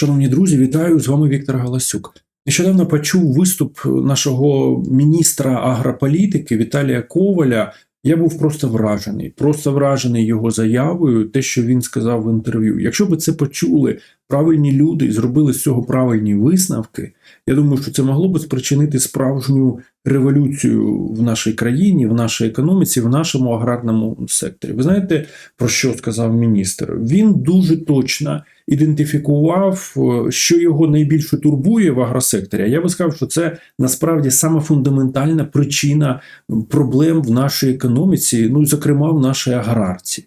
Шановні друзі, вітаю з вами Віктор Галасюк. Нещодавно почув виступ нашого міністра агрополітики Віталія Коваля. Я був просто вражений, просто вражений його заявою, те, що він сказав в інтерв'ю. Якщо би це почули правильні люди зробили з цього правильні висновки, я думаю, що це могло би спричинити справжню революцію в нашій країні, в нашій економіці, в нашому аграрному секторі. Ви знаєте, про що сказав міністр? Він дуже точно ідентифікував, е, що його найбільше турбує в агросекторі. Я би сказав, що це насправді саме фундаментальна причина проблем в нашій економіці, ну зокрема в нашій аграрці.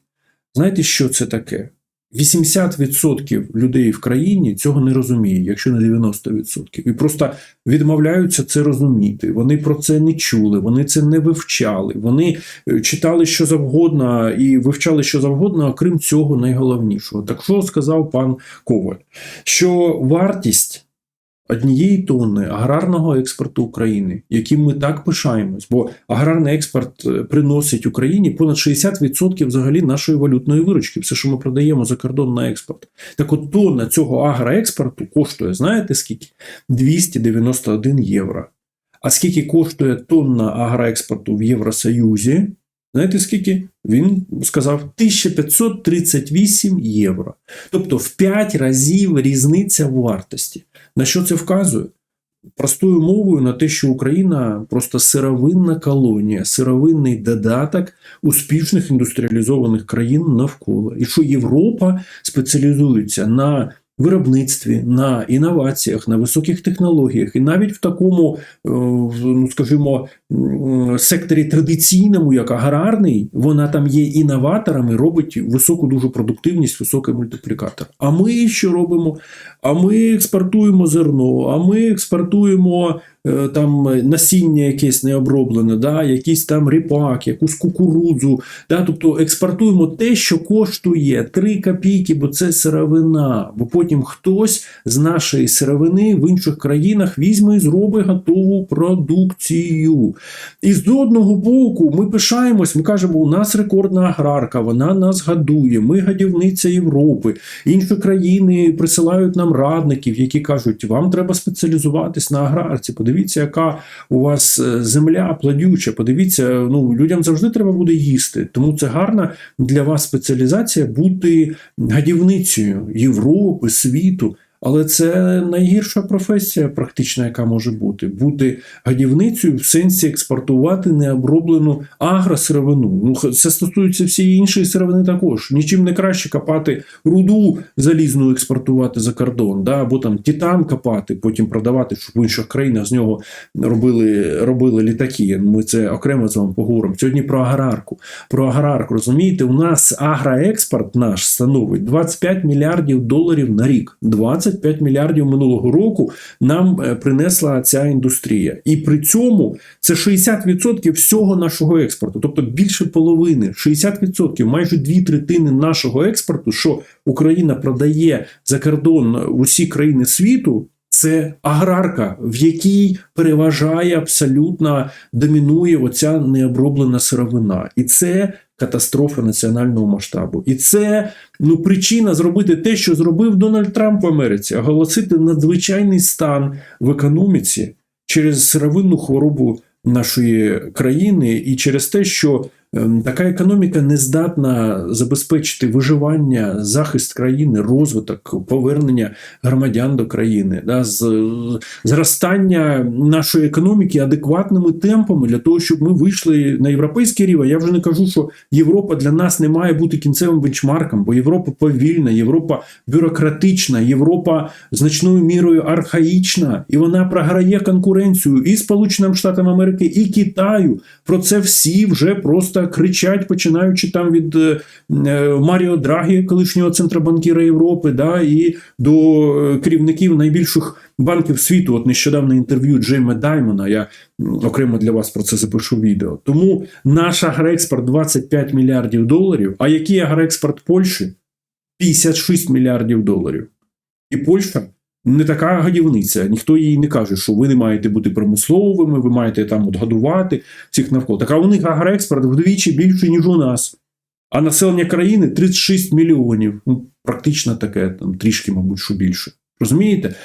Знаєте, що це таке? 80% людей в країні цього не розуміє, якщо не 90%. І просто відмовляються це розуміти. Вони про це не чули, вони це не вивчали. Вони е, читали що завгодно і вивчали що завгодно, окрім цього найголовнішого. Так що сказав пан Коваль? Що вартість однієї тонни аграрного експорту України, яким ми так пишаємось, бо аграрний експорт е, приносить Україні понад 60% взагалі нашої валютної виручки, все, що ми продаємо за кордон на експорт. Так от тонна цього агроекспорту коштує, знаєте скільки? 291 євро. А скільки коштує тонна агроекспорту в Євросоюзі? Знаєте скільки? Він сказав 1538 євро. Тобто в 5 разів різниця в вартості. На що це вказує? Простою мовою на те, що Україна просто сировинна колонія, сировинний додаток успішних індустріалізованих країн навколо. І що Європа спеціалізується на виробництві, на інноваціях, на високих технологіях, і навіть в такому, е, ну скажімо, секторі традиційному, як аграрний, вона там є інноваторами, робить високу дуже продуктивність, високий мультиплікатор. А ми що робимо? А ми експортуємо зерно, а ми експортуємо там насіння якесь необроблене, да, якийсь там ріпак, якусь кукурудзу. Да, тобто експортуємо те, що коштує 3 копійки, бо це сировина. Бо потім хтось з нашої сировини в інших країнах візьме і зробить готову продукцію. І з одного боку ми пишаємось, ми кажемо, у нас рекордна аграрка, вона нас годує, ми годівниця Європи. Інші країни присилають нам радників, які кажуть, вам треба спеціалізуватись на аграрці. Подивіться, яка у вас е, земля плодюча. Подивіться, ну людям завжди треба буде їсти. Тому це гарна для вас спеціалізація бути гадівницею Європи, світу. Але це найгірша професія, практична, яка може бути. Бути годівницею в сенсі експортувати необроблену агросировину. Ну, це стосується всієї іншої сировини також. Нічим не краще копати руду залізну, експортувати за кордон, да? або там титан копати, потім продавати, щоб в інших країнах з нього робили, робили літаки. Ми це окремо з вами поговоримо. Сьогодні про аграрку. Про аграрку, розумієте, у нас агроекспорт наш становить 25 мільярдів доларів на рік. 20 25 мільярдів минулого року нам е, принесла ця індустрія. І при цьому це 60% всього нашого експорту, тобто більше половини, 60%, майже дві третини нашого експорту, що Україна продає за кордон в усі країни світу. Це аграрка, в якій переважає абсолютно домінує оця необроблена сировина, і це катастрофа національного масштабу. І це ну причина зробити те, що зробив Дональд Трамп в Америці, оголосити надзвичайний стан в економіці через сировинну хворобу нашої країни, і через те, що така економіка не здатна забезпечити виживання, захист країни, розвиток, повернення громадян до країни, да, зростання нашої економіки адекватними темпами для того, щоб ми вийшли на європейський рівень. Я вже не кажу, що Європа для нас не має бути кінцевим бенчмарком, бо Європа повільна, Європа бюрократична, Європа значною мірою архаїчна, і вона програє конкуренцію і Сполученим Штатам Америки, і Китаю. Про це всі вже просто кричать, починаючи там від е, Маріо Драгі, колишнього центробанкіра Європи, да, і до е, керівників найбільших банків світу. От нещодавне інтерв'ю Джейма Даймона. Я окремо для вас про це запишу відео. Тому наш агроекспорт 25 мільярдів доларів. А який агроекспорт Польщі? 56 мільярдів доларів. І Польща не така годівниця. Ніхто їй не каже, що ви не маєте бути промисловими, ви маєте там от годувати всіх навколо. Так а у них агроекспорт вдвічі більше, ніж у нас. А населення країни 36 мільйонів. Ну, практично таке, там трішки, мабуть, що більше. Розумієте?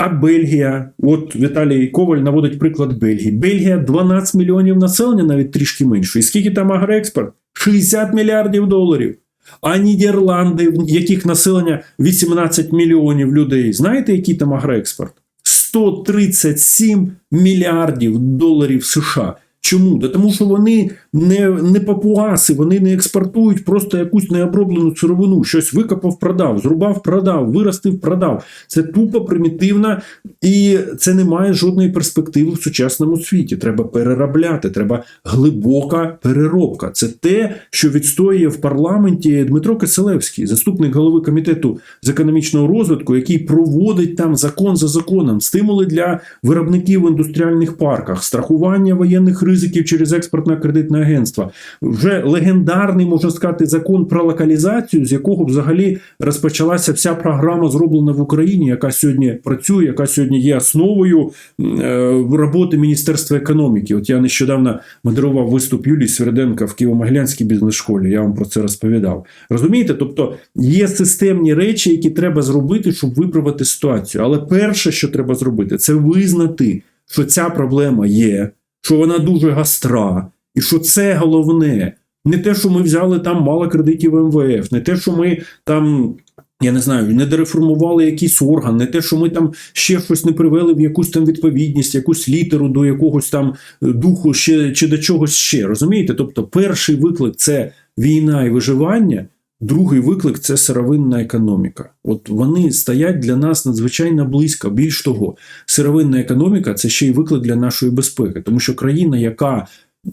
А Бельгія, от Віталій Коваль наводить приклад Бельгії. Бельгія 12 мільйонів населення, навіть трішки менше. І скільки там агроекспорт? 60 мільярдів доларів. А Нідерланди, в яких населення 18 мільйонів людей. Знаєте, який там агроекспорт? 137 мільярдів доларів США. Чому? Да тому що вони не, не папуаси, вони не експортують просто якусь необроблену сировину, щось викопав, продав, зрубав, продав, виростив, продав. Це тупо примітивна і це не має жодної перспективи в сучасному світі. Треба переробляти, треба глибока переробка. Це те, що відстоює в парламенті Дмитро Киселевський, заступник голови комітету з економічного розвитку, який проводить там закон за законом, стимули для виробників в індустріальних парках, страхування воєнних ризиків через експортно-кредитне агентство. Вже легендарний, можна сказати, закон про локалізацію, з якого взагалі розпочалася вся програма, зроблена в Україні, яка сьогодні працює, яка сьогодні є основою е, роботи Міністерства економіки. От я нещодавно модерував виступ Юлії Сверденка в Києво-Могилянській бізнес-школі. Я вам про це розповідав. Розумієте? Тобто є системні речі, які треба зробити, щоб виправити ситуацію. Але перше, що треба зробити, це визнати, що ця проблема є, що вона дуже гастра, і що це головне. Не те, що ми взяли там мало кредитів МВФ, не те, що ми там. Я не знаю, не дереформували якийсь орган, не те, що ми там ще щось не привели в якусь там відповідність, якусь літеру до якогось там духу ще чи до чогось ще. Розумієте? Тобто, перший виклик це війна і виживання, другий виклик це сировинна економіка. От вони стоять для нас надзвичайно близько. Більш того, сировинна економіка це ще й виклик для нашої безпеки, тому що країна, яка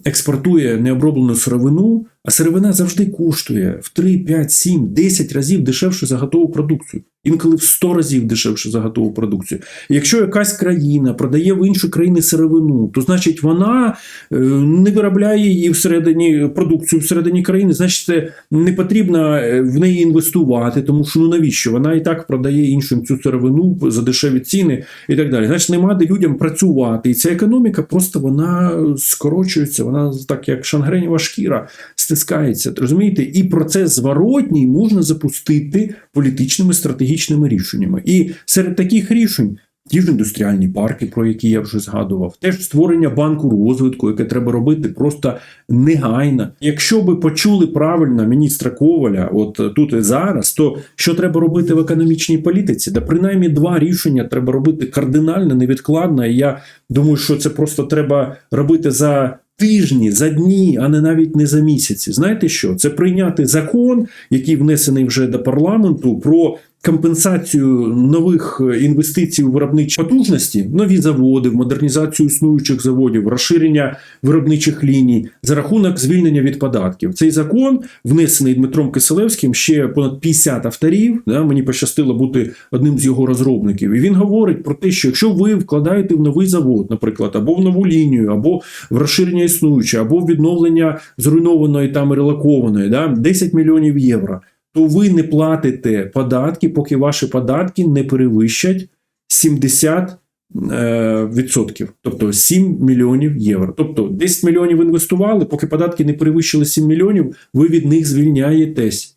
експортує необроблену сировину, а сировина завжди коштує в 3, 5, 7, 10 разів дешевше за готову продукцію. Інколи в 100 разів дешевше за готову продукцію. Якщо якась країна продає в інші країни сировину, то значить вона е, не виробляє її всередині продукцію всередині країни, значить не потрібно е, в неї інвестувати, тому що ну навіщо? Вона і так продає іншим цю сировину за дешеві ціни і так далі. Значить, нема де людям працювати. І ця економіка просто вона скорочується, вона так як шангренєва шкіра стискається. Розумієте? І процес зворотній можна запустити політичними стратегічними рішеннями. І серед таких рішень. Ті ж індустріальні парки, про які я вже згадував, теж створення банку розвитку, яке треба робити просто негайно. Якщо би почули правильно міністра Коваля, от тут і зараз, то що треба робити в економічній політиці? Да принаймні два рішення треба робити кардинально, невідкладно. І я думаю, що це просто треба робити за. Тижні за дні, а не навіть не за місяці. Знаєте що? Це прийняти закон, який внесений вже до парламенту, про компенсацію нових інвестицій у виробничі потужності, нові заводи, модернізацію існуючих заводів, розширення виробничих ліній за рахунок звільнення від податків. Цей закон внесений Дмитром Киселевським ще понад 50 авторів. Да, мені пощастило бути одним з його розробників. І він говорить про те, що якщо ви вкладаєте в новий завод, наприклад, або в нову лінію, або в розширення існуюче, або в відновлення зруйнованої там і релокованої, да, 10 мільйонів євро то ви не платите податки, поки ваші податки не перевищать 70 е, відсотків, тобто 7 мільйонів євро. Тобто 10 мільйонів інвестували, поки податки не перевищили 7 мільйонів, ви від них звільняєтесь.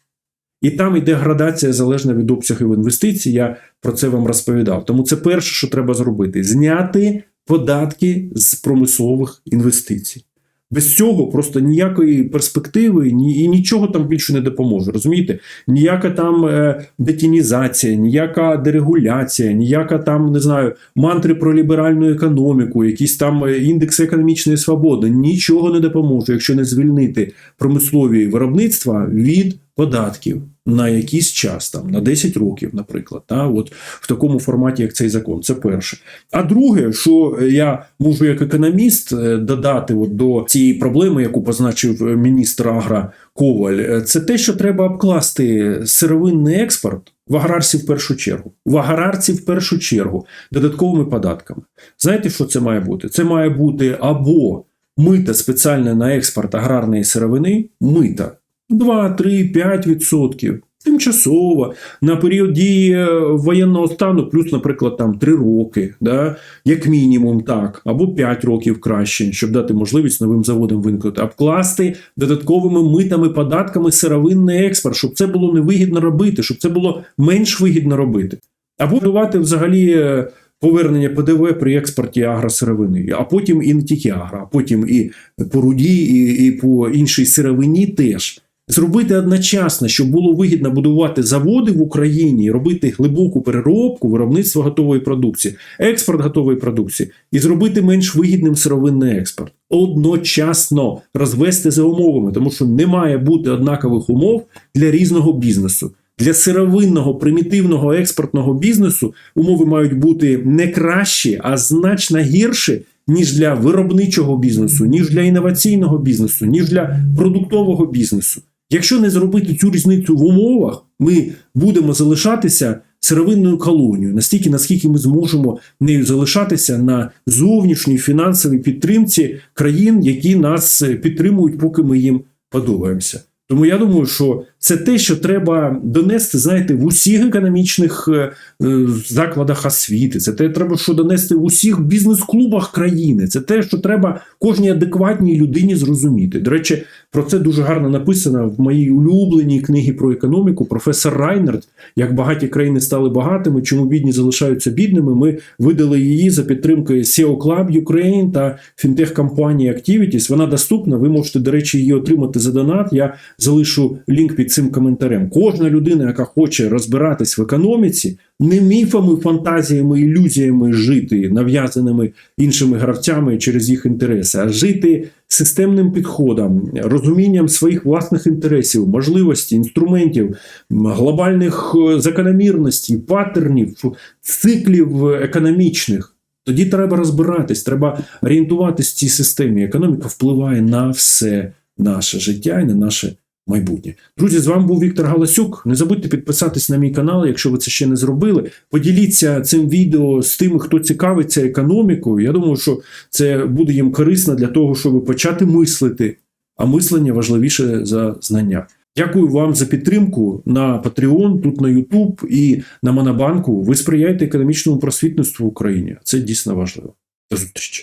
І там йде градація залежно від обсягів інвестицій. Я про це вам розповідав. Тому це перше, що треба зробити: зняти податки з промислових інвестицій. Без цього просто ніякої перспективи ні, і нічого там більше не допоможе. Розумієте? Ніяка там е, детінізація, ніяка дерегуляція, ніяка там не знаю мантри про ліберальну економіку, якісь там е, індекси економічної свободи. Нічого не допоможе, якщо не звільнити промислові виробництва від податків на якийсь час, там на 10 років, наприклад, та от в такому форматі, як цей закон. Це перше. А друге, що я можу як економіст е, додати от до цієї проблеми, яку позначив міністр Агра Коваль, е, це те, що треба обкласти сировинний експорт. В аграрці в першу чергу, в аграрці в першу чергу додатковими податками. Знаєте, що це має бути? Це має бути або мита спеціальне на експорт аграрної сировини, мита 2, 3, 5 відсотків. Тимчасово на період дії воєнного стану, плюс, наприклад, там 3 роки, да, як мінімум, так, або 5 років краще, щоб дати можливість новим заводам виникнути, обкласти додатковими митами, податками сировинний експорт, щоб це було невигідно робити, щоб це було менш вигідно робити. Або будувати взагалі е, повернення ПДВ при експорті агросировини, а потім і не тільки агро, а потім і по руді, і, і по іншій сировині теж. Зробити одночасно, щоб було вигідно будувати заводи в Україні, робити глибоку переробку виробництва готової продукції, експорт готової продукції, і зробити менш вигідним сировинний експорт. Одночасно розвести за умовами, тому що не має бути однакових умов для різного бізнесу. Для сировинного примітивного експортного бізнесу умови мають бути не кращі, а значно гірші, ніж для виробничого бізнесу, ніж для інноваційного бізнесу, ніж для продуктового бізнесу. Якщо не зробити цю різницю в умовах, ми будемо залишатися сировинною колонією, настільки, наскільки ми зможемо нею залишатися на зовнішній фінансовій підтримці країн, які нас е, підтримують, поки ми їм подобаємося. Тому я думаю, що це те, що треба донести, знаєте, в усіх економічних е, е, закладах освіти. Це те, треба що донести в усіх бізнес-клубах країни. Це те, що треба кожній адекватній людині зрозуміти. До речі, про це дуже гарно написано в моїй улюбленій книгі про економіку. Професор Райнерт, як багаті країни стали багатими, чому бідні залишаються бідними. Ми видали її за підтримкою SEO Club Ukraine та фінтех-компанії Activities. Вона доступна. Ви можете, до речі, її отримати за донат. Я залишу лінк під цим коментарем. Кожна людина, яка хоче розбиратись в економіці, не міфами, фантазіями, ілюзіями жити, нав'язаними іншими гравцями через їх інтереси, а жити системним підходом, розумінням своїх власних інтересів, можливостей, інструментів, глобальних е, закономірностей, паттернів, циклів економічних. Тоді треба розбиратись, треба орієнтуватись в цій системі. Економіка впливає на все наше життя і на наше майбутнє. Друзі, з вами був Віктор Галасюк. Не забудьте підписатись на мій канал, якщо ви це ще не зробили. Поділіться цим відео з тими, хто цікавиться економікою. Я думаю, що це буде їм корисно для того, щоб почати мислити, а мислення важливіше за знання. Дякую вам за підтримку на Patreon, тут на YouTube і на Монобанку. Ви сприяєте економічному просвітництву в Україні. Це дійсно важливо. До зустрічі.